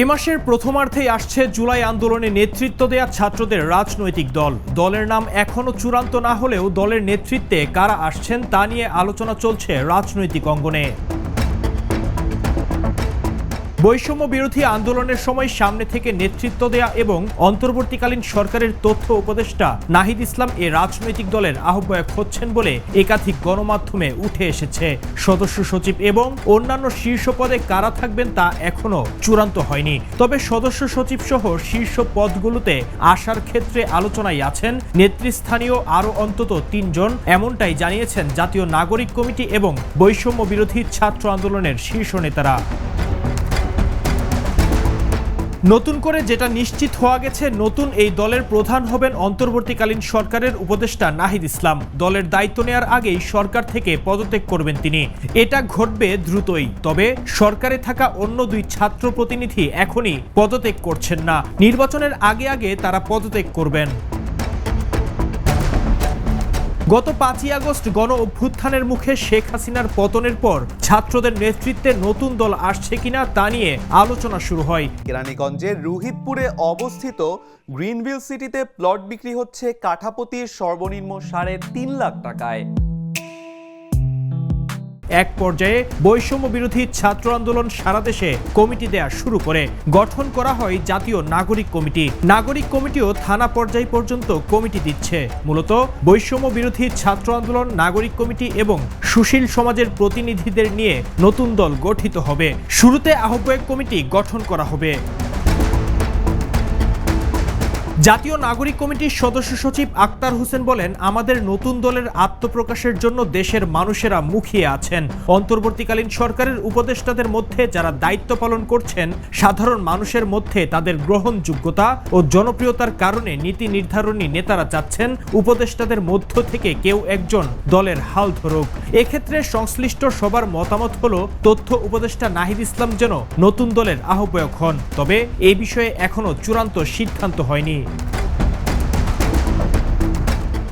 এ মাসের প্রথমার্ধেই আসছে জুলাই আন্দোলনে নেতৃত্ব দেয়া ছাত্রদের রাজনৈতিক দল। দলের নাম এখনও চূড়ান্ত না হলেও দলের নেতৃত্বে কারা আসছেন তা নিয়ে আলোচনা চলছে রাজনৈতিক অঙ্গনে। বৈষম্য বিরোধী আন্দোলনের সময় সামনে থেকে নেতৃত্ব দেয়া এবং অন্তর্বর্তীকালীন সরকারের তথ্য উপদেষ্টা নাহিদ ইসলাম এ রাজনৈতিক দলের আহ্বায়ক হচ্ছেন বলে একাধিক গণমাধ্যমে উঠে এসেছে। সদস্য সচিব এবং অন্যান্য শীর্ষ পদে কারা থাকবেন তা এখনও চূড়ান্ত হয়নি। তবে সদস্য সচিব সহ শীর্ষ পদগুলোতে আসার ক্ষেত্রে আলোচনায় আছেন নেতৃস্থানীয় আরও অন্তত তিনজন, এমনটাই জানিয়েছেন জাতীয় নাগরিক কমিটি এবং বৈষম্য বিরোধী ছাত্র আন্দোলনের শীর্ষ নেতারা। নতুন করে যেটা নিশ্চিত হওয়া গেছে, নতুন এই দলের প্রধান হবেন অন্তর্বর্তীকালীন সরকারের উপদেষ্টা নাহিদ ইসলাম। দলের দায়িত্ব নেয়ার আগেই সরকার থেকে পদত্যাগ করবেন তিনি। এটা ঘটবে দ্রুতই, তবে সরকারে থাকা অন্য দুই ছাত্র প্রতিনিধি এখনই পদত্যাগ করছেন না। নির্বাচনের আগে আগে তারা পদত্যাগ করবেন। গত পাঁচই আগস্ট গণ অভ্যুত্থানের মুখে শেখ হাসিনার পতনের পর ছাত্রদের নেতৃত্বে নতুন দল আসছে কিনা তা নিয়ে আলোচনা শুরু হয়। কেরানীগঞ্জের রুহিতপুরে অবস্থিত গ্রিনভিল সিটিতে প্লট বিক্রি হচ্ছে কাঠাপতির সর্বনিম্ন সাড়ে তিন লাখ টাকায়। এক পর্যায়ে বৈষম্য বিরোধী ছাত্র আন্দোলন সারা দেশে কমিটি দেয়া শুরু করে। গঠন করা হয় জাতীয় নাগরিক কমিটি। নাগরিক কমিটিও থানা পর্যায় পর্যন্ত কমিটি দিচ্ছে। মূলত বৈষম্য বিরোধী ছাত্র আন্দোলন, নাগরিক কমিটি এবং সুশীল সমাজের প্রতিনিধিদের নিয়ে নতুন দল গঠিত হবে। শুরুতে আহ্বায়ক কমিটি গঠন করা হবে। জাতীয় নাগরিক কমিটির সদস্য সচিব আক্তার হোসেন বলেন, আমাদের নতুন দলের আত্মপ্রকাশের জন্য দেশের মানুষেরা মুখিয়ে আছেন। অন্তর্বর্তীকালীন সরকারের উপদেষ্টাদের মধ্যে যারা দায়িত্ব পালন করছেন, সাধারণ মানুষের মধ্যে তাদের গ্রহণযোগ্যতা ও জনপ্রিয়তার কারণে নীতি নির্ধারণী নেতারা চাচ্ছেন, উপদেষ্টাদের মধ্য থেকে কেউ একজন দলের হাল ধরুক। এক্ষেত্রে সংশ্লিষ্ট সবার মতামত হল, তথ্য উপদেষ্টা নাহিদ ইসলাম যেন নতুন দলের আহ্বায়ক হন। তবে এ বিষয়ে এখনও চূড়ান্ত সিদ্ধান্ত হয়নি।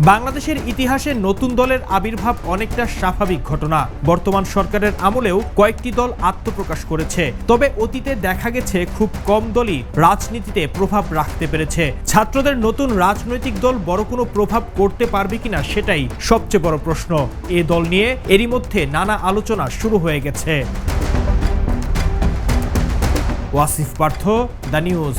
বাংলাদেশের ইতিহাসে নতুন দলের আবির্ভাব অনেকটা স্বাভাবিক ঘটনা। বর্তমান সরকারের আমলেও কয়েকটি দল আত্মপ্রকাশ করেছে। তবে অতীতে দেখা গেছে খুব কম দলই রাজনীতিতে প্রভাব রাখতে পেরেছে। ছাত্রদের নতুন রাজনৈতিক দল বড় কোনো প্রভাব করতে পারবে কিনা সেটাই সবচেয়ে বড় প্রশ্ন। এ দল নিয়ে এরই মধ্যে নানা আলোচনা শুরু হয়ে গেছে। Wasif Partha, the news.